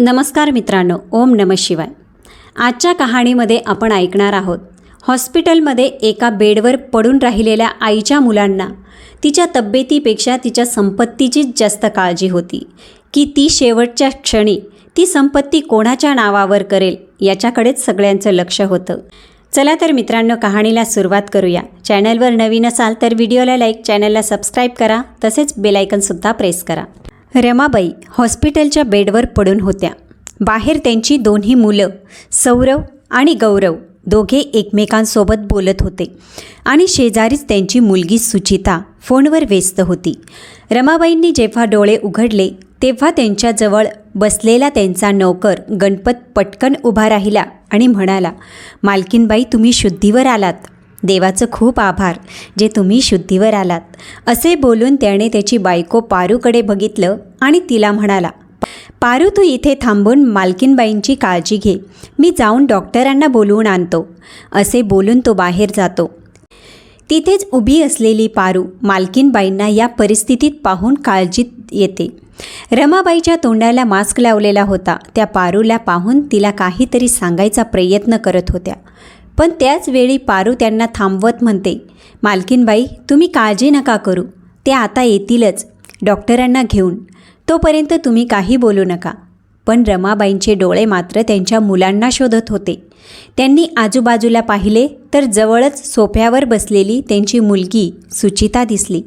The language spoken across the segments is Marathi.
नमस्कार मित्रांनो ओम नम शिवाय. आजच्या कहाणीमध्ये आपण ऐकणार आहोत हॉस्पिटलमध्ये एका बेडवर पडून राहिलेल्या आईच्या मुलांना. तिच्या तब्येतीपेक्षा तिच्या संपत्तीचीच जास्त काळजी होती. की ती शेवटच्या क्षणी ती संपत्ती कोणाच्या नावावर करेल याच्याकडेच सगळ्यांचं लक्ष होतं. चला तर मित्रांनो कहाणीला सुरुवात करूया. चॅनलवर नवीन असाल तर व्हिडिओला लाईक चॅनलला सबस्क्राईब करा. तसेच बेलायकनसुद्धा प्रेस करा. रमाबाई हॉस्पिटलच्या बेडवर पडून होत्या. बाहेर त्यांची दोन्ही मुलं सौरव आणि गौरव दोघे एकमेकांसोबत बोलत होते. आणि शेजारीच त्यांची मुलगी सुचिता फोनवर व्यस्त होती. रमाबाईंनी जेव्हा डोळे उघडले तेव्हा त्यांच्याजवळ बसलेला त्यांचा नौकर गणपत पटकन उभा राहिला आणि म्हणाला मालकीनबाई तुम्ही शुद्धीवर आलात. देवाचं खूप आभार जे तुम्ही शुद्धीवर आलात. असे बोलून त्याने त्याची बायको पारूकडे बघितलं आणि तिला म्हणाला पारू तू इथे थांबून मालकीनबाईंची काळजी घे. मी जाऊन डॉक्टरांना बोलवून आणतो. असे बोलून तो बाहेर जातो. तिथेच उभी असलेली पारू मालकीनबाईंना या परिस्थितीत पाहून काळजीत येते. रमाबाईच्या तोंडाला मास्क लावलेला होता. त्या पारूला पाहून तिला काहीतरी सांगायचा प्रयत्न करत होत्या. पण त्याचवेळी पारू त्यांना थांबवत म्हणते मालकीनबाई तुम्ही काळजी नका करू. ते आता येतीलच डॉक्टरांना घेऊन. तोपर्यंत तुम्ही काही बोलू नका. पण रमाबाईंचे डोळे मात्र त्यांच्या मुलांना शोधत होते. त्यांनी आजूबाजूला पाहिले तर जवळच सोफ्यावर बसलेली त्यांची मुलगी सुचिता दिसली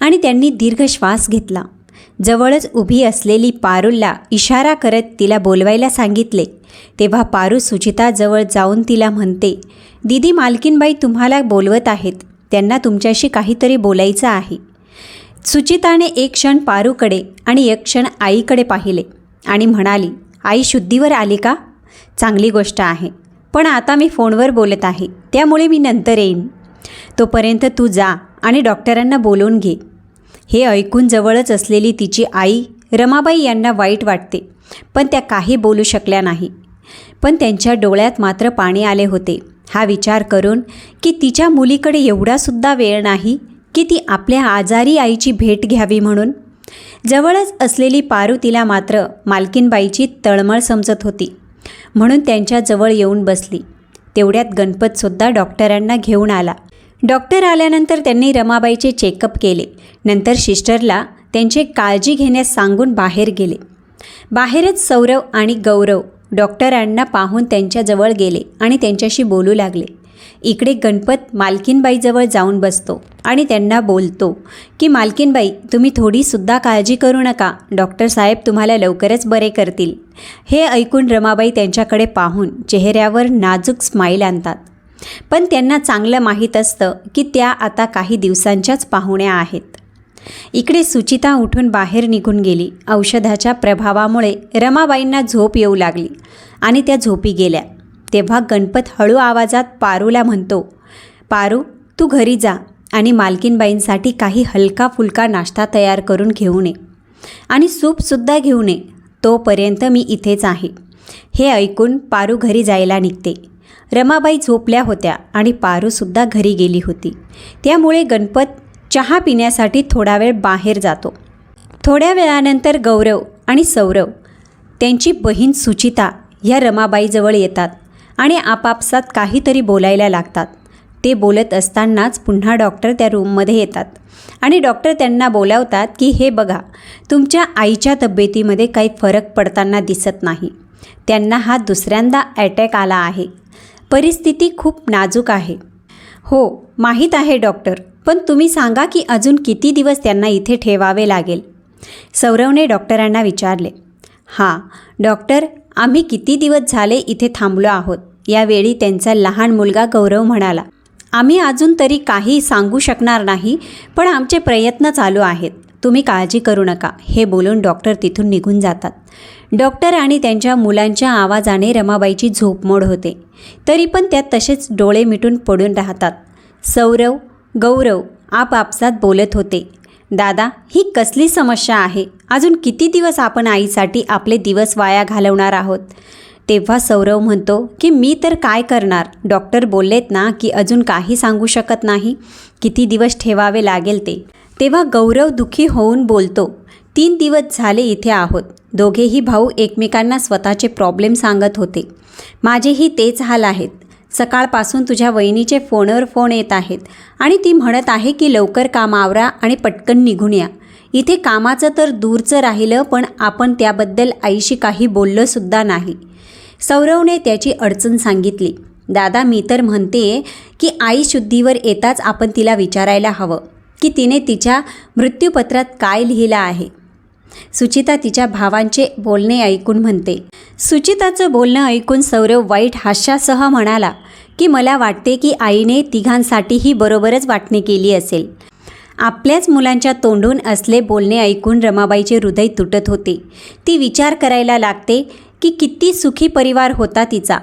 आणि त्यांनी दीर्घ श्वास घेतला. जवळच उभी असलेली पारूलला इशारा करत तिला बोलवायला सांगितले. तेव्हा पारू सुचिताजवळ जाऊन तिला म्हणते दीदी मालकीनबाई तुम्हाला बोलवत आहेत. त्यांना तुमच्याशी काहीतरी बोलायचं आहे. सुचिताने एक क्षण पारूकडे आणि एक क्षण आईकडे पाहिले आणि म्हणाली आई शुद्धीवर आली का? चांगली गोष्ट आहे. पण आता मी फोनवर बोलत आहे. त्यामुळे मी नंतर येईन. तोपर्यंत तू जा आणि डॉक्टरांना बोलवून घे. हे ऐकून जवळच असलेली तिची आई रमाबाई यांना वाईट वाटते पण त्या काही बोलू शकल्या नाही. पण त्यांच्या डोळ्यात मात्र पाणी आले होते. हा विचार करून की तिच्या मुलीकडे एवढासुद्धा वेळ नाही की ती आपल्या आजारी आईची भेट घ्यावी म्हणून. जवळच असलेली पारू तिला मात्र मालकीनबाईची तळमळ समजत होती. म्हणून त्यांच्याजवळ येऊन बसली. तेवढ्यात गणपतसुद्धा डॉक्टरांना घेऊन आला. डॉक्टर आल्यानंतर त्यांनी रमाबाईचे चेकअप केले. नंतर सिस्टरला त्यांचे काळजी घेण्यास सांगून बाहेर गेले. बाहेरच सौरव आणि गौरव डॉक्टरांना पाहून त्यांच्याजवळ गेले आणि त्यांच्याशी बोलू लागले. इकडे गणपत मालकीनबाईजवळ जाऊन बसतो आणि त्यांना बोलतो की मालकीनबाई तुम्ही थोडीसुद्धा काळजी करू नका. डॉक्टर साहेब तुम्हाला लवकरच बरे करतील. हे ऐकून रमाबाई त्यांच्याकडे पाहून चेहऱ्यावर नाजूक स्माईल आणतात. पण त्यांना चांगलं माहीत असतं की त्या आता काही दिवसांच्याच पाहुण्या आहेत. इकडे सुचिता उठून बाहेर निघून गेली. औषधाच्या प्रभावामुळे रमाबाईंना झोप येऊ लागली आणि त्या झोपी गेल्या. तेव्हा गणपत हळू आवाजात पारूला म्हणतो पारू तू घरी जा आणि मालकीनबाईंसाठी काही हलका फुलका नाश्ता तयार करून घेऊन ये आणि सूपसुद्धा घेऊन ये तोपर्यंत मी इथेच आहे. हे ऐकून पारू घरी जायला निघते. रमाबाई झोपल्या होत्या आणि पारूसुद्धा घरी गेली होती. त्यामुळे गणपत चहा पिण्यासाठी थोडा वेळ बाहेर जातो. थोड्या वेळानंतर गौरव आणि सौरव त्यांची बहीण सुचिता ह्या रमाबाईजवळ येतात आणि आपापसात काहीतरी बोलायला लागतात. ते बोलत असतानाच पुन्हा डॉक्टर त्या रूममध्ये येतात आणि डॉक्टर त्यांना बोलावतात की हे बघा तुमच्या आईच्या तब्येतीमध्ये काही फरक पडताना दिसत नाही. त्यांना हा दुसऱ्यांदा अटॅक आला आहे. परिस्थिती खूप नाजूक आहे. हो माहीत आहे डॉक्टर. पण तुम्ही सांगा की अजून किती दिवस त्यांना इथे ठेवावे लागेल? सौरवने डॉक्टरांना विचारले. हां डॉक्टर आम्ही किती दिवस झाले इथे थांबलो आहोत? यावेळी त्यांचा लहान मुलगा गौरव म्हणाला. आम्ही अजून तरी काही सांगू शकणार नाही पण आमचे प्रयत्न चालू आहेत. तुम्ही काळजी करू नका हे बोलून डॉक्टर तिथून निघून जातात. डॉक्टर आणि त्यांच्या मुलांच्या आवाजाने रमाबाईची झोपमोड होते. तरी पण त्यात तसेच डोळे मिटून पडून राहतात. सौरव गौरव आपापसात बोलत होते दादा ही कसली समस्या आहे? अजून किती दिवस आपण आईसाठी आपले दिवस वाया घालवणार आहोत? तेव्हा सौरव म्हणतो की मी तर काय करणार? डॉक्टर बोललेत ना की अजून काही सांगू शकत नाही? किती दिवस ठेवावे लागेल ते? तेव्हा गौरव दुःखी होऊन बोलतो तीन दिवस झाले इथे आहोत. दोघेही भाऊ एकमेकांना स्वतःचे प्रॉब्लेम सांगत होते. माझेही तेच हाल आहेत. सकाळपासून तुझ्या वहिनीचे फोनवर फोन येत आहेत आणि ती म्हणत आहे की लवकर काम आवरा आणि पटकन निघून या. इथे कामाचं तर दूरचं राहिलं पण आपण त्याबद्दल आईशी काही बोललंसुद्धा नाही. सौरवने त्याची अडचण सांगितली. दादा मी तर म्हणते की आई शुद्धीवर येताच आपण तिला विचारायला हवं. की तिने तिच्या मृत्यूपत्रात काय लिहिलं आहे. सुचिता तिच्या भावांचे बोलणे ऐकून म्हणते सुचिताचं बोलणं ऐकून सौरव वाईट हास्यासह म्हणाला की मला वाटते की आईने तिघांसाठीही बरोबरच वाटणी केली असेल. आपल्याच मुलांच्या तोंडून असले बोलणे ऐकून रमाबाईचे हृदय तुटत होते. ती विचार करायला लागते की किती सुखी परिवार होता तिचा.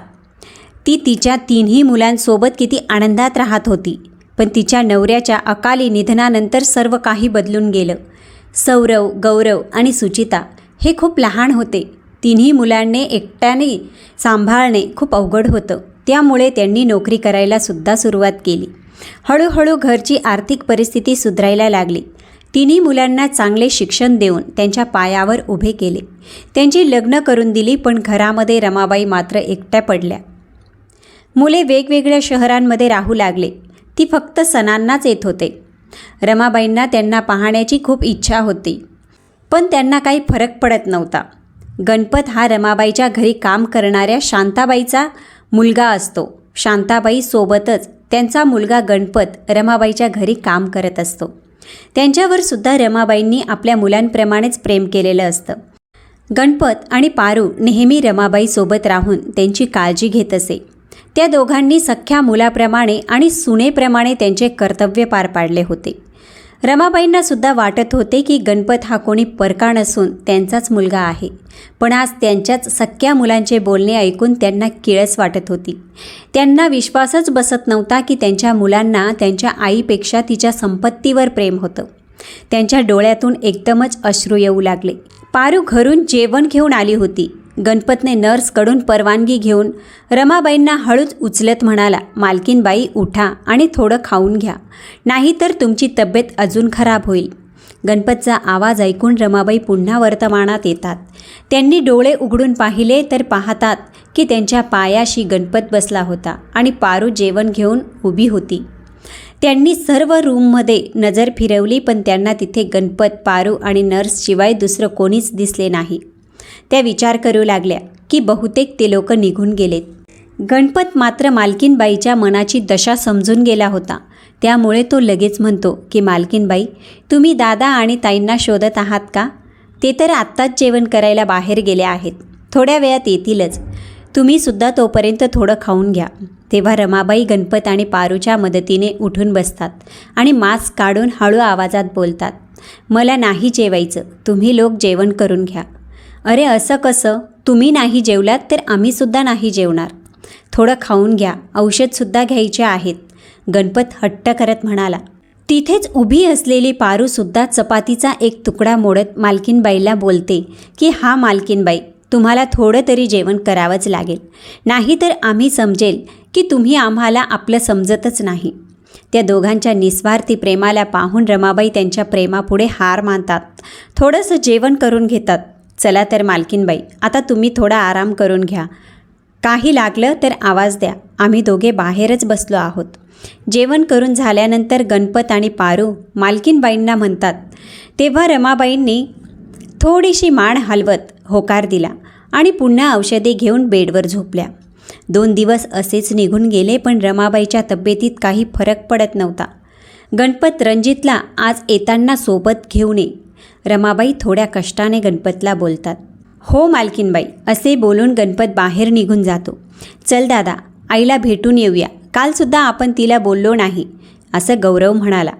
ती तिच्या तिन्ही मुलांसोबत किती आनंदात राहत होती. पण तिच्या नवऱ्याच्या अकाली निधनानंतर सर्व काही बदलून गेलं. सौरव गौरव आणि सुचिता हे खूप लहान होते. तिन्ही मुलांनी एकट्याने सांभाळणे खूप अवघड होतं. त्यामुळे त्यांनी नोकरी करायलासुद्धा सुरुवात केली. हळूहळू घरची आर्थिक परिस्थिती सुधारायला लागली. तिन्ही मुलांना चांगले शिक्षण देऊन त्यांच्या पायावर उभे केले. त्यांची लग्न करून दिली पण घरामध्ये रमाबाई मात्र एकट्या पडल्या. मुले वेगवेगळ्या शहरांमध्ये राहू लागले. ती फक्त सणांनाच येत होते. रमाबाईंना त्यांना पाहण्याची खूप इच्छा होती. पण त्यांना काही फरक पडत नव्हता. गणपत हा रमाबाईच्या घरी काम करणाऱ्या शांताबाईचा मुलगा असतो. शांताबाई सोबतच त्यांचा मुलगा गणपत रमाबाईच्या घरी काम करत असतो. त्यांच्यावर सुद्धा रमाबाईंनी आपल्या मुलांप्रमाणेच प्रेम केलेलं असतं. गणपत आणि पारू नेहमी रमाबाईसोबत राहून त्यांची काळजी घेत असे. त्या दोघांनी सख्ख्या मुलाप्रमाणे आणि सुनेप्रमाणे त्यांचे कर्तव्य पार पाडले होते. रमाबाईंना सुद्धा वाटत होते की गणपत हा कोणी परका नसून त्यांचाच मुलगा आहे. पण आज त्यांच्याच सख्ख्या मुलांचे बोलणे ऐकून त्यांना किळस वाटत होती. त्यांना विश्वासच बसत नव्हता की त्यांच्या मुलांना त्यांच्या आईपेक्षा तिच्या संपत्तीवर प्रेम होतं. त्यांच्या डोळ्यातून एकदमच अश्रू येऊ लागले. पारू घरून जेवण घेऊन आली होती. गणपतने नर्सकडून परवानगी घेऊन रमाबाईंना हळूच उचलत म्हणाला मालकीनबाई उठा आणि थोडं खाऊन घ्या. नाहीतर तुमची तब्येत अजून खराब होईल. गणपतचा आवाज ऐकून रमाबाई पुन्हा वर्तमानात येतात. त्यांनी डोळे उघडून पाहिले तर पाहतात की त्यांच्या पायाशी गणपत बसला होता आणि पारू जेवण घेऊन उभी होती. त्यांनी सर्व रूममध्ये नजर फिरवली पण त्यांना तिथे गणपत पारू आणि नर्सशिवाय दुसरं कोणीच दिसले नाही. त्या विचार करू लागल्या की बहुतेक ते लोक निघून गेलेत. गणपत मात्र मालकीनबाईच्या मनाची दशा समजून गेला होता. त्यामुळे तो लगेच म्हणतो की मालकीनबाई तुम्ही दादा आणि ताईंना शोधत आहात का? ते तर आत्ताच जेवण करायला बाहेर गेले आहेत. थोड्या वेळात येतीलच. तुम्ही सुद्धा तोपर्यंत थोडं खाऊन घ्या. तेव्हा रमाबाई गणपत आणि पारूच्या मदतीने उठून बसतात आणि मास्क काढून हळू आवाजात बोलतात. मला नाही जेवायचं. तुम्ही लोक जेवण करून घ्या. अरे असं कसं? तुम्ही नाही जेवलात तर आम्हीसुद्धा नाही जेवणार. थोडं खाऊन घ्या. औषधसुद्धा घ्यायचे आहेत. गणपत हट्ट करत म्हणाला तिथेच उभी असलेली पारूसुद्धा चपातीचा एक तुकडा मोडत मालकीनबाईला बोलते की हा मालकीनबाई तुम्हाला थोडं तरी जेवण करावंच लागेल. नाहीतर आम्ही समजेल की तुम्ही आम्हाला आपलं समजतच नाही. त्या दोघांच्या निस्वार्थी प्रेमाला पाहून रमाबाई त्यांच्या प्रेमापुढे हार मानतात. थोडंसं जेवण करून घेतात. चला तर मालकीनबाई आता तुम्ही थोडा आराम करून घ्या. काही लागलं तर आवाज द्या. आम्ही दोघे बाहेरच बसलो आहोत. जेवण करून झाल्यानंतर गणपत आणि पारू मालकीनबाईंना म्हणतात तेव्हा रमाबाईंनी थोडीशी माण हलवत होकार दिला आणि पुन्हा औषधे घेऊन बेडवर झोपल्या. दोन दिवस असेच निघून गेले पण रमाबाईच्या तब्येतीत काही फरक पडत नव्हता. गणपत रणजितला आज येताना सोबत घेऊन ये. रमाबाई थोड्या कष्टाने गणपतला बोलतात. हो मालकीनबाई असे बोलून गणपत बाहेर निघून जातो. चल दादा आईला भेटून येऊया. कालसुद्धा आपण तिला बोललो नाही असं गौरव म्हणाला.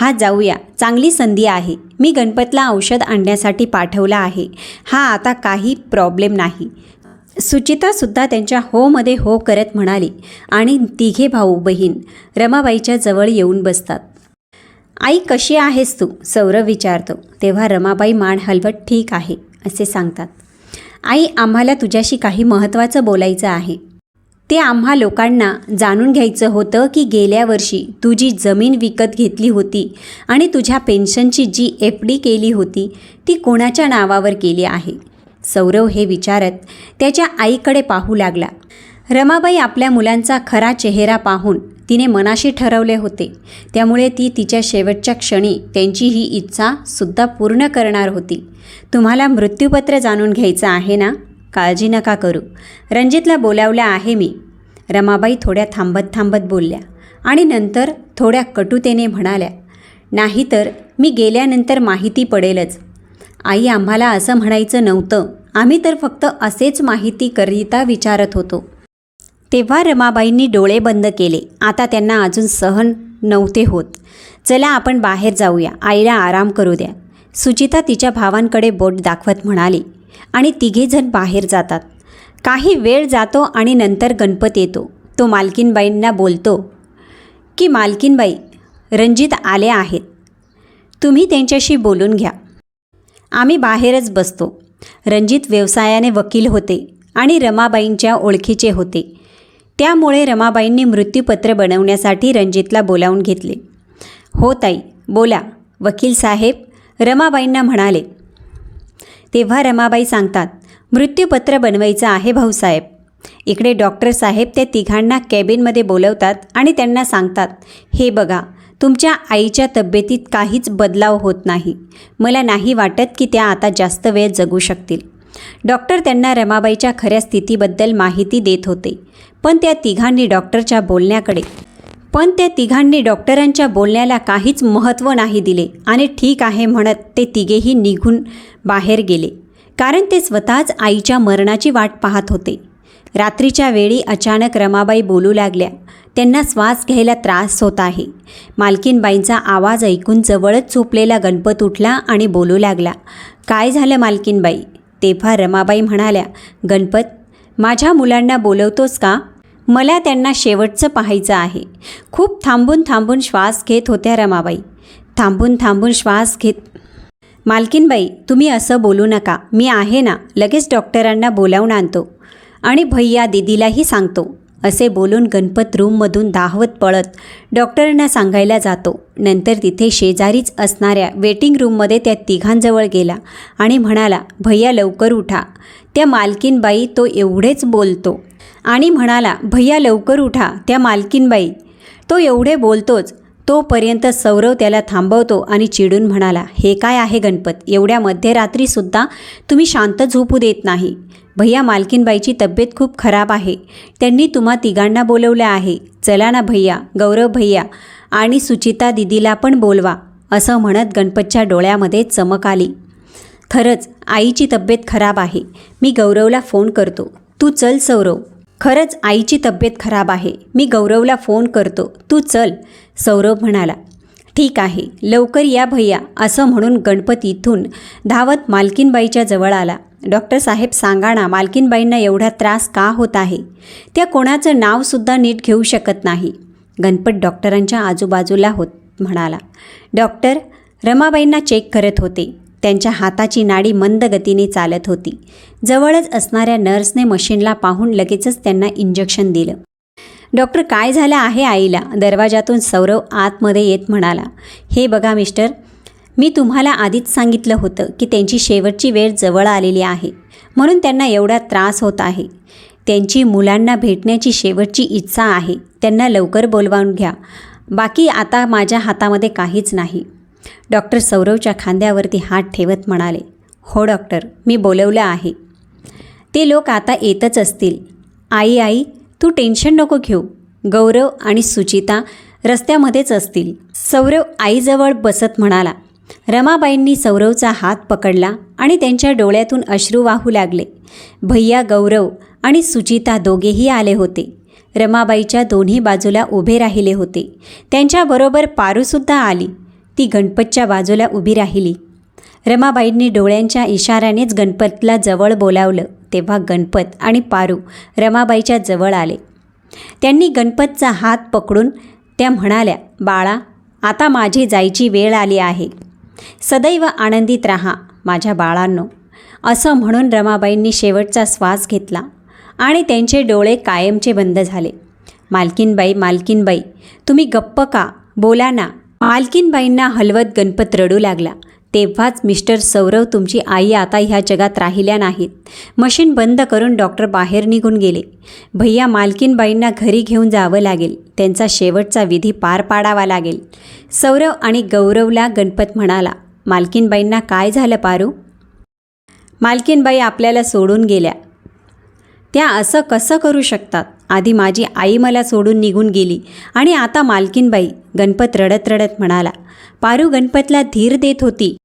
हा जाऊया. चांगली संधी आहे. मी गणपतला औषध आणण्यासाठी पाठवला आहे. हा आता काही प्रॉब्लेम नाही. सुचितासुद्धा त्यांच्या होमध्ये हो करत म्हणाली. आणि तिघे भाऊ बहीण रमाबाईच्या जवळ येऊन बसतात. आई कशी आहेस तू? सौरव विचारतो. तेव्हा रमाबाई मान हलवत ठीक आहे असे सांगतात. आई आम्हाला तुझ्याशी काही महत्त्वाचं बोलायचं आहे. ते आम्हा लोकांना जाणून घ्यायचं होतं की गेल्या वर्षी तू जी जमीन विकत घेतली होती आणि तुझ्या पेन्शनची जी एफ डी केली होती ती कोणाच्या नावावर केली आहे? सौरव हे विचारत त्याच्या आईकडे पाहू लागला. रमाबाई आपल्या मुलांचा खरा चेहरा पाहून तिने मनाशी ठरवले होते. त्यामुळे ती तिच्या शेवटच्या क्षणी त्यांची ही इच्छा सुद्धा पूर्ण करणार होती. तुम्हाला मृत्यूपत्र जाणून घ्यायचं आहे ना? काळजी नका करू. रणजितला बोलावलं आहे मी. रमाबाई थोड्या थांबत थांबत बोलल्या आणि नंतर थोड्या कटुतेने म्हणाल्या नाहीतर मी गेल्यानंतर माहिती पडेलच. आई आम्हाला असं म्हणायचं नव्हतं. आम्ही तर फक्त असेच माहितीकरिता विचारत होतो. तेव्हा रमाबाईंनी डोळे बंद केले. आता त्यांना अजून सहन नव्हते होत. चला आपण बाहेर जाऊया. आईला आराम करू द्या. सुचिता तिच्या भावांकडे बोट दाखवत म्हणाली. आणि तिघेजण बाहेर जातात. काही वेळ जातो आणि नंतर गणपत येतो. तो मालकीनबाईंना बोलतो की मालकीनबाई रणजित आले आहेत. तुम्ही त्यांच्याशी बोलून घ्या. आम्ही बाहेरच बसतो. रणजित व्यवसायाने वकील होते आणि रमाबाईंच्या ओळखीचे होते. त्यामुळे रमाबाईंनी मृत्यूपत्र बनवण्यासाठी रणजितला बोलावून घेतले. हो ताई बोला वकील साहेब रमाबाईंना म्हणाले. तेव्हा रमाबाई सांगतात मृत्यूपत्र बनवायचं आहे भाऊसाहेब. इकडे डॉक्टर साहेब त्या तिघांना कॅबिनमध्ये बोलवतात आणि त्यांना सांगतात हे बघा तुमच्या आईच्या तब्येतीत काहीच बदलाव होत नाही. मला नाही वाटत की त्या आता जास्त वेळ जगू शकतील. डॉक्टर त्यांना रमाबाईच्या खऱ्या स्थितीबद्दल माहिती देत होते. पण त्या तिघांनी डॉक्टरच्या बोलण्याकडे पण त्या तिघांनी डॉक्टरांच्या बोलण्याला काहीच महत्त्व नाही दिले आणि ठीक आहे म्हणत ते तिघेही निघून बाहेर गेले. कारण ते स्वतःच आईच्या मरणाची वाट पाहत होते. रात्रीच्या वेळी अचानक रमाबाई बोलू लागल्या. त्यांना श्वास घ्यायला त्रास होत आहे. मालकीनबाईंचा आवाज ऐकून जवळच झोपलेला गणपत उठला आणि बोलू लागला काय झालं मालकीनबाई? तेव्हा रमाबाई म्हणाल्या गणपत माझ्या मुलांना बोलवतोस का? मला त्यांना शेवटचं पाहायचं आहे. खूप थांबून थांबून श्वास घेत होत्या रमाबाई. थांबून थांबून श्वास घेत मालकीनबाई तुम्ही असं बोलू नका. मी आहे ना लगेच डॉक्टरांना बोलावून आणतो आणि भैया दिदीलाही सांगतो. असे बोलून गणपत रूममधून दाहवत पळत डॉक्टरांना सांगायला जातो. नंतर तिथे शेजारीच असणाऱ्या वेटिंग रूममध्ये त्या तिघांजवळ गेला आणि म्हणाला भैया लवकर उठा. त्या मालकीनबाई तो एवढेच बोलतो. आणि म्हणाला भैया लवकर उठा. त्या मालकीनबाई तो एवढे बोलतोच. तोपर्यंत सौरव त्याला थांबवतो आणि चिडून म्हणाला हे काय आहे गणपत? एवढ्या मध्यरात्रीसुद्धा तुम्ही शांत झोपू देत नाही. भैया मालकीनबाईची तब्येत खूप खराब आहे. त्यांनी तुम्हा तिघांना बोलवलं आहे. चला ना भैया गौरव भैया आणि सुचिता दिदीला पण बोलवा असं म्हणत गणपतच्या डोळ्यामध्ये चमक आली. खरंच आईची तब्येत खराब आहे. मी गौरवला फोन करतो. तू चल सौरव. खरंच आईची तब्येत खराब आहे. मी गौरवला फोन करतो. तू चल सौरव म्हणाला. ठीक आहे लवकर या भैया असं म्हणून गणपती इथून धावत मालकीनबाईच्या जवळ आला. डॉक्टर साहेब सांगा ना मालकीनबाईंना एवढा त्रास का होत आहे? त्या कोणाचं नावसुद्धा नीट घेऊ शकत नाही. गणपत डॉक्टरांच्या आजूबाजूला होत म्हणाला. डॉक्टर रमाबाईंना चेक करत होते. त्यांच्या हाताची नाडी मंद गतीने चालत होती. जवळच असणाऱ्या नर्सने मशीनला पाहून लगेचच त्यांना इंजेक्शन दिलं. डॉक्टर काय झालं आहे आईला? दरवाजातून सौरव आतमध्ये येत म्हणाला हे बघा मिस्टर मी तुम्हाला आधीच सांगितलं होतं की त्यांची शेवटची वेळ जवळ आलेली आहे. म्हणून त्यांना एवढा त्रास होत आहे. त्यांची मुलांना भेटण्याची शेवटची इच्छा आहे. त्यांना लवकर बोलवावून घ्या. बाकी आता माझ्या हातामध्ये काहीच नाही. डॉक्टर सौरवच्या खांद्यावरती हात ठेवत म्हणाले हो डॉक्टर मी बोलवलं आहे. ते लोक आता येतच असतील. आई आई तू टेन्शन नको घेऊ. गौरव आणि सुचिता रस्त्यामध्येच असतील. सौरव आईजवळ बसत म्हणाला. रमाबाईंनी सौरवचा हात पकडला आणि त्यांच्या डोळ्यातून अश्रू वाहू लागले. भैया गौरव आणि सुचिता दोघेही आले होते. रमाबाईच्या दोन्ही बाजूला उभे राहिले होते. त्यांच्याबरोबर पारूसुद्धा आली. ती गणपतच्या बाजूला उभी राहिली. रमाबाईंनी डोळ्यांच्या इशाऱ्यानेच गणपतला जवळ बोलावलं. तेव्हा गणपत आणि पारू रमाबाईच्या जवळ आले. त्यांनी गणपतचा हात पकडून त्या म्हणाल्या बाळा आता माझी जायची वेळ आली आहे. सदैव आनंदित राहा माझ्या बाळांनो. असं म्हणून रमाबाईंनी शेवटचा श्वास घेतला आणि त्यांचे डोळे कायमचे बंद झाले. मालकीनबाई मालकीनबाई तुम्ही गप्प का? बोला ना. मालकीनबाईंना हलवत गणपत रडू लागला. तेव्हाच मिस्टर सौरव तुमची आई आता ह्या जगात राहिल्या नाहीत. मशीन बंद करून डॉक्टर बाहेर निघून गेले. भैया मालकीनबाईंना घरी घेऊन जावं लागेल. त्यांचा शेवटचा विधी पार पाडावा लागेल. सौरव आणि गौरवला गणपत म्हणाला मालकीनबाईंना काय झालं पारू? मालकीनबाई आपल्याला सोडून गेल्या. त्या असं कसं करू शकतात? आधी माझी आई मला सोडून निघून गेली आणि आता मालकीनबाई गणपत रडत रडत म्हणाला. पारू गणपतला धीर देत होती.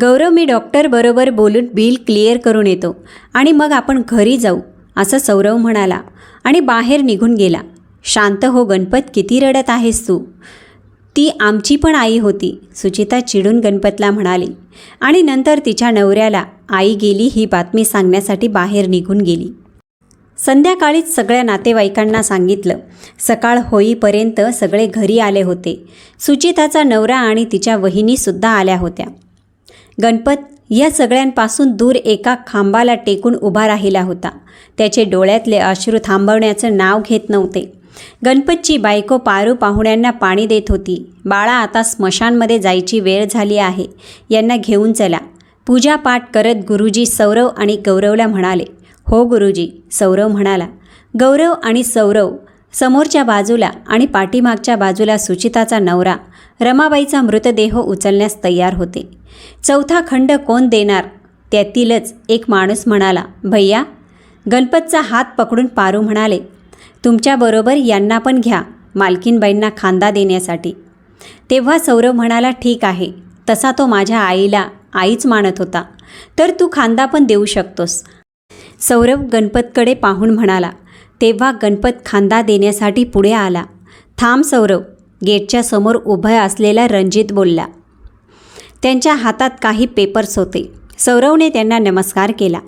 गौरव मी डॉक्टरबरोबर बोलून बिल क्लिअर करून येतो आणि मग आपण घरी जाऊ असं सौरव म्हणाला आणि बाहेर निघून गेला. शांत हो गणपत किती रडत आहेस तू? ती आमची पण आई होती सुचिता चिडून गणपतला म्हणाली आणि नंतर तिच्या नवऱ्याला आई गेली ही बातमी सांगण्यासाठी बाहेर निघून गेली. संध्याकाळीच सगळ्या नातेवाईकांना सांगितलं सकाळ होईपर्यंत सगळे घरी आले होते. सुचिताचा नवरा आणि तिच्या वहिनीसुद्धा आल्या होत्या. गणपत या सगळ्यांपासून दूर एका खांबाला टेकून उभा राहिला होता. त्याचे डोळ्यातले अश्रू थांबवण्याचं नाव घेत नव्हते. गणपतची बायको पारू पाहुण्यांना पाणी देत होती. बाळा आता स्मशानमध्ये जायची वेळ झाली आहे. यांना घेऊन चला. पूजापाठ करत गुरुजी सौरव आणि गौरवला म्हणाले हो गुरुजी सौरव म्हणाला. गौरव आणि सौरव समोरच्या बाजूला आणि पाठीमागच्या बाजूला सुचिताचा नवरा रमाबाईचा मृतदेह उचलण्यास तयार होते. चौथा खंड कोण देणार? त्यातीलच एक माणूस म्हणाला भैया. गणपतचा हात पकडून पारू म्हणाले तुमच्याबरोबर यांना पण घ्या मालकीनबाईंना खांदा देण्यासाठी. तेव्हा सौरव म्हणाला ठीक आहे. तसा तो माझ्या आईला आईच मानत होता. तर तू खांदा पण देऊ शकतोस. सौरव गणपतकडे पाहून म्हणाला तेव्हा गणपत खांदा देण्यासाठी पुढे आला. थांब सौरव गेटच्या समोर उभा असलेला रणजित बोलला. त्यांच्या हातात काही पेपर्स होते. सौरवने त्यांना नमस्कार केला.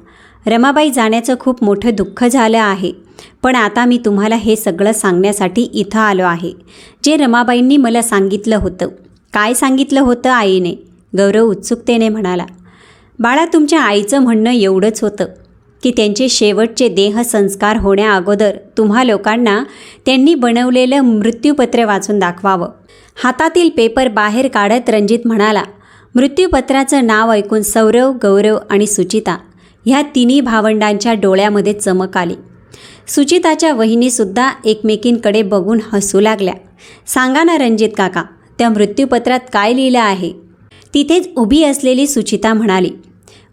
रमाबाई जाण्याचं खूप मोठं दुःख झालं आहे. पण आता मी तुम्हाला हे सगळं सांगण्यासाठी इथं आलो आहे. जे रमाबाईंनी मला सांगितलं होतं. काय सांगितलं होतं आईने? गौरव उत्सुकतेने म्हणाला. बाळा तुमच्या आईचं म्हणणं एवढंच होतं. की त्यांचे शेवटचे देहसंस्कार होण्याअगोदर तुम्हा लोकांना त्यांनी बनवलेलं मृत्यूपत्र वाचून दाखवावं. हातातील पेपर बाहेर काढत रणजित म्हणाला मृत्यूपत्राचं नाव ऐकून सौरव गौरव आणि सुचिता ह्या तिन्ही भावंडांच्या डोळ्यामध्ये चमक आली. सुचिताच्या वहिनीसुद्धा एकमेकींकडे बघून हसू लागल्या. सांगा ना रणजित काका त्या मृत्यूपत्रात काय लिहिलं आहे तिथेच उभी असलेली सुचिता म्हणाली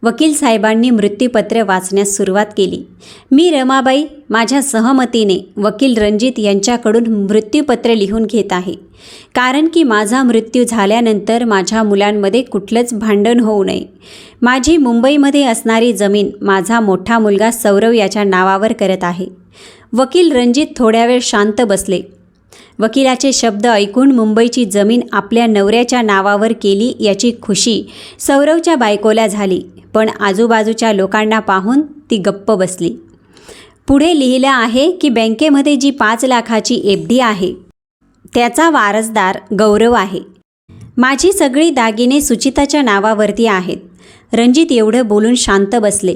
वकील साहेबांनी मृत्यूपत्र वाचण्यास सुरुवात केली. मी रमाबाई माझ्या सहमतीने वकील रणजित यांच्याकडून मृत्यूपत्र लिहून घेत आहे. कारण की माझा मृत्यू झाल्यानंतर माझ्या मुलांमध्ये कुठलंच भांडण होऊ नये. माझी मुंबईमध्ये असणारी जमीन माझा मोठा मुलगा सौरव याच्या नावावर करत आहे. वकील रणजित थोड्या वेळ शांत बसले. वकिलाचे शब्द ऐकून मुंबईची जमीन आपल्या नवऱ्याच्या नावावर केली याची खुशी सौरवच्या बायकोला झाली पण आजूबाजूच्या लोकांना पाहून ती गप्प बसली. पुढे लिहिलं आहे की बँकेमध्ये जी पाच लाखाची एफ डी आहे त्याचा वारसदार गौरव आहे. माझी सगळी दागिने सुचिताच्या नावावरती आहेत. रणजित एवढं बोलून शांत बसले.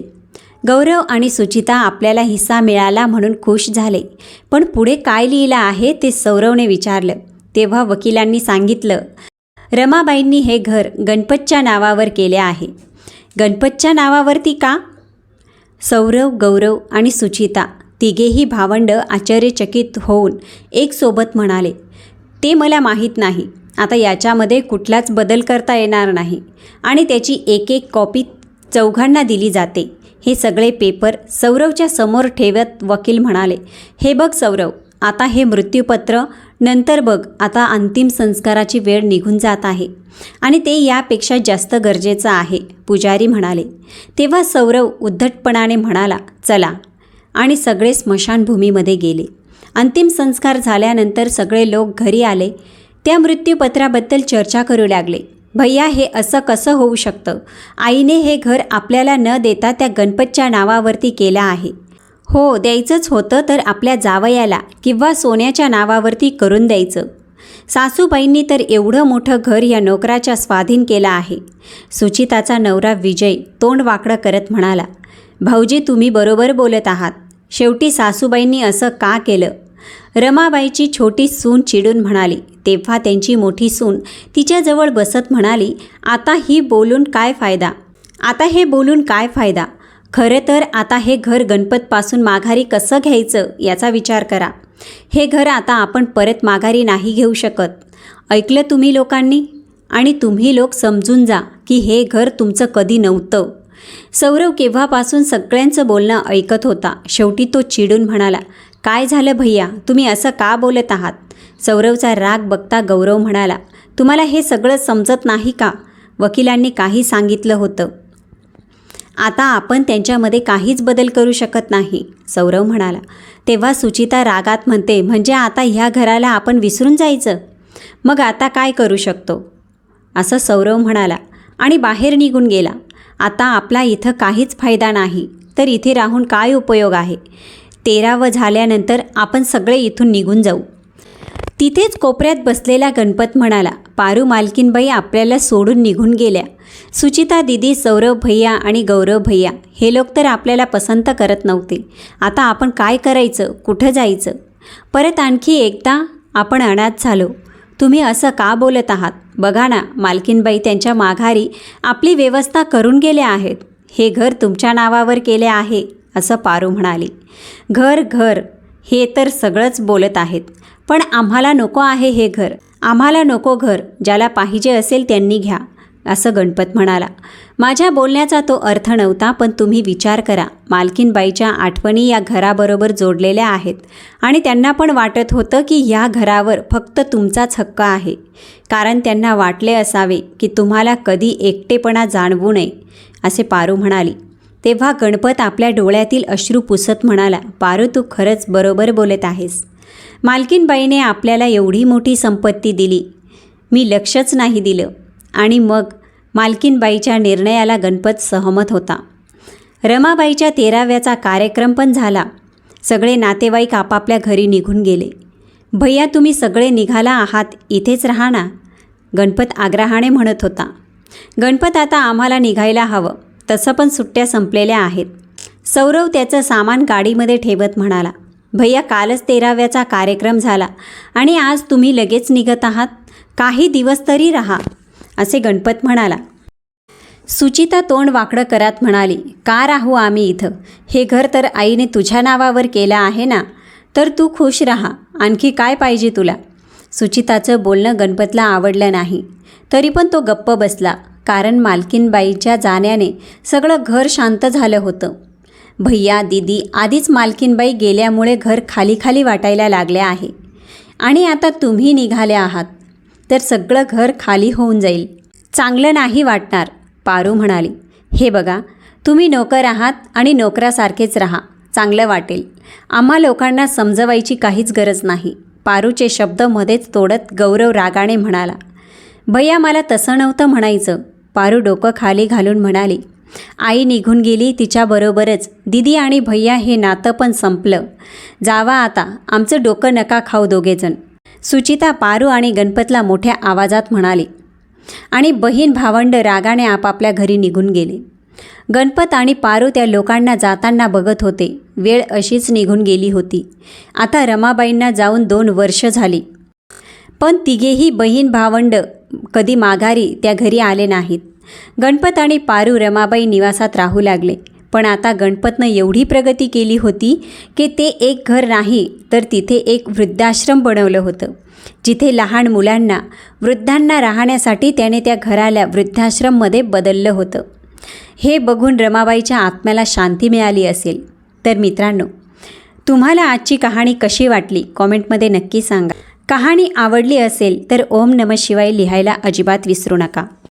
गौरव आणि सुचिता आपल्याला हिस्सा मिळाला म्हणून खुश झाले. पण पुढे काय लिहिलं आहे ते सौरवने विचारलं. तेव्हा वकिलांनी सांगितलं रमाबाईंनी हे घर गणपतच्या नावावर केले आहे. गणपतच्या नावावरती का? सौरव गौरव आणि सुचिता तिघेही भावंड आश्चर्यचकित होऊन एकसोबत म्हणाले ते मला माहीत नाही. आता याच्यामध्ये कुठलाच बदल करता येणार नाही आणि त्याची एक एक कॉपी चौघांना दिली जाते. हे सगळे पेपर सौरवच्या समोर ठेवत वकील म्हणाले हे बघ सौरव आता हे मृत्यूपत्र नंतर बघ आता अंतिम संस्काराची वेळ निघून जात आहे आणि ते यापेक्षा जास्त गरजेचं आहे पुजारी म्हणाले. तेव्हा सौरव उद्धटपणाने म्हणाला चला आणि सगळे स्मशानभूमीमध्ये गेले. अंतिम संस्कार झाल्यानंतर सगळे लोक घरी आले. त्या मृत्यूपत्राबद्दल चर्चा करू लागले. भैया हे असं कसं होऊ शकतं? आईने हे घर आपल्याला न देता त्या गणपतच्या नावावरती केलं आहे. हो द्यायचंच होतं तर आपल्या जावयाला किंवा सोन्याच्या नावावरती करून द्यायचं. सासूबाईंनी तर एवढं मोठं घर या नोकराच्या स्वाधीन केलं आहे. सुचिताचा नवरा विजय तोंड वाकडं करत म्हणाला भाऊजी तुम्ही बरोबर बोलत आहात. शेवटी सासूबाईंनी असं का केलं? रमाबाईची छोटी सून चिडून म्हणाली तेव्हा त्यांची मोठी सून तिच्याजवळ बसत म्हणाली आता ही बोलून काय फायदा? आता हे बोलून काय फायदा? खरं तर आता हे घर गणपतपासून माघारी कसं घ्यायचं याचा विचार करा. हे घर आता आपण परत माघारी नाही घेऊ शकत. ऐकलं तुम्ही लोकांनी? आणि तुम्ही लोक समजून जा की हे घर तुमचं कधी नव्हतं. सौरव केव्हापासून सगळ्यांचं बोलणं ऐकत होता. शेवटी तो चिडून म्हणाला काय झालं भैया? तुम्ही असं का बोलत आहात? सौरवचा राग बघता गौरव म्हणाला तुम्हाला हे सगळं समजत नाही का? वकिलांनी काही सांगितलं होतं. आता आपण त्यांच्यामध्ये काहीच बदल करू शकत नाही सौरव म्हणाला. तेव्हा सुचिता रागात म्हणते म्हणजे आता ह्या घराला आपण विसरून जायचं? मग आता काय करू शकतो? असं सौरव म्हणाला आणि बाहेर निघून गेला. आता आपला इथं काहीच फायदा नाही तर इथे राहून काय उपयोग आहे? तेरावं झाल्यानंतर आपण सगळे इथून निघून जाऊ. तिथेच कोपऱ्यात बसलेला गणपत म्हणाला पारू मालकीनबाई आपल्याला सोडून निघून गेल्या. सुचिता दिदी सौरभ भैया आणि गौरव भैया हे लोक तर आपल्याला पसंत करत नव्हते. आता आपण काय करायचं? कुठं जायचं? परत आणखी एकदा आपण अनाथ झालो. तुम्ही असं का बोलत आहात? बघा ना मालकीनबाई त्यांच्या माघारी आपली व्यवस्था करून गेल्या आहेत. हे घर तुमच्या नावावर केले आहे. असं पारू म्हणाली. घर घर हे तर सगळंच बोलत आहेत. पण आम्हाला नको आहे हे घर. आम्हाला नको घर. ज्याला पाहिजे असेल त्यांनी घ्या असं गणपत म्हणाला. माझ्या बोलण्याचा तो अर्थ नव्हता पण तुम्ही विचार करा. मालकीनबाईच्या आठवणी या घराबरोबर जोडलेल्या आहेत. आणि त्यांना पण वाटत होतं की या घरावर फक्त तुमचाच हक्क आहे. कारण त्यांना वाटले असावे की तुम्हाला कधी एकटेपणा जाणवू नये असे पारू म्हणाली. तेव्हा गणपत आपल्या डोळ्यातील अश्रू पुसत म्हणाला पारू तू खरंच बरोबर बोलत आहेस. मालकीनबाईने आपल्याला एवढी मोठी संपत्ती दिली. मी लक्षच नाही दिलं. आणि मग मालकीनबाईच्या निर्णयाला गणपत सहमत होता. रमाबाईच्या तेराव्याचा कार्यक्रम पण झाला. सगळे नातेवाईक आपापल्या घरी निघून गेले. भैया तुम्ही सगळे निघाला आहात इथेच राहा ना गणपत आग्रहाने म्हणत होता. गणपत आता आम्हाला निघायला हवं. तसं पण सुट्ट्या संपलेल्या आहेत. सौरव त्याचं सामान गाडीमध्ये ठेवत म्हणाला भैया कालच तेराव्याचा कार्यक्रम झाला आणि आज तुम्ही लगेच निघत आहात. काही दिवस तरी राहा असे गणपत म्हणाला. सुचिता तोंड वाकडं करत म्हणाली का राहू आम्ही इथं? हे घर तर आईने तुझ्या नावावर केलं आहे ना? तर तू खुश राहा आणखी काय पाहिजे तुला? सुचिताचं बोलणं गणपतला आवडलं नाही. तरी पण तो गप्प बसला. कारण मालकीनबाईच्या जाण्याने सगळं घर शांत झालं होतं. भैया दिदी आधीच मालकीनबाई गेल्यामुळे घर खाली खाली वाटायला लागले आहे. आणि आता तुम्ही निघाले आहात. तर सगळं घर खाली होऊन जाईल. चांगलं नाही वाटणार पारू म्हणाली. हे बघा तुम्ही नोकर आहात आणि नोकरासारखेच राहा. चांगलं वाटेल. आम्हा लोकांना समजवायची काहीच गरज नाही. पारूचे शब्द मध्येच तोडत गौरव रागाने म्हणाला. भैया मला तसं नव्हतं म्हणायचं. पारू डोकं खाली घालून म्हणाली आई निघून गेली तिच्याबरोबरच. दिदी आणि भैया हे नातं पण संपलं. जावा आता आमचं डोकं नका खाऊ दोघेजण. सुचिता पारू आणि गणपतला मोठ्या आवाजात म्हणाली आणि बहीण भावंड रागाने आपापल्या घरी निघून गेले. गणपत आणि पारू त्या लोकांना जाताना बघत होते. वेळ अशीच निघून गेली होती. आता रमाबाईंना जाऊन दोन वर्ष झाली. पण तिघेही बहीण भावंड कधी माघारी त्या घरी आले नाहीत. गणपत आणि पारू रमाबाई निवासात राहू लागले. पण आता गणपतनं एवढी प्रगती केली होती की ते एक घर नाही तर तिथे एक वृद्धाश्रम बनवलं होतं. जिथे लहान मुलांना वृद्धांना राहण्यासाठी त्याने त्या घराला वृद्धाश्रममध्ये बदललं होतं. हे बघून रमाबाईच्या आत्म्याला शांती मिळाली असेल. तर मित्रांनो तुम्हाला आजची कहाणी कशी वाटली? कॉमेंटमध्ये नक्की सांगा. कहाणी आवडली असेल तर ओम नम शिवाय लिहायला अजिबात विसरू नका.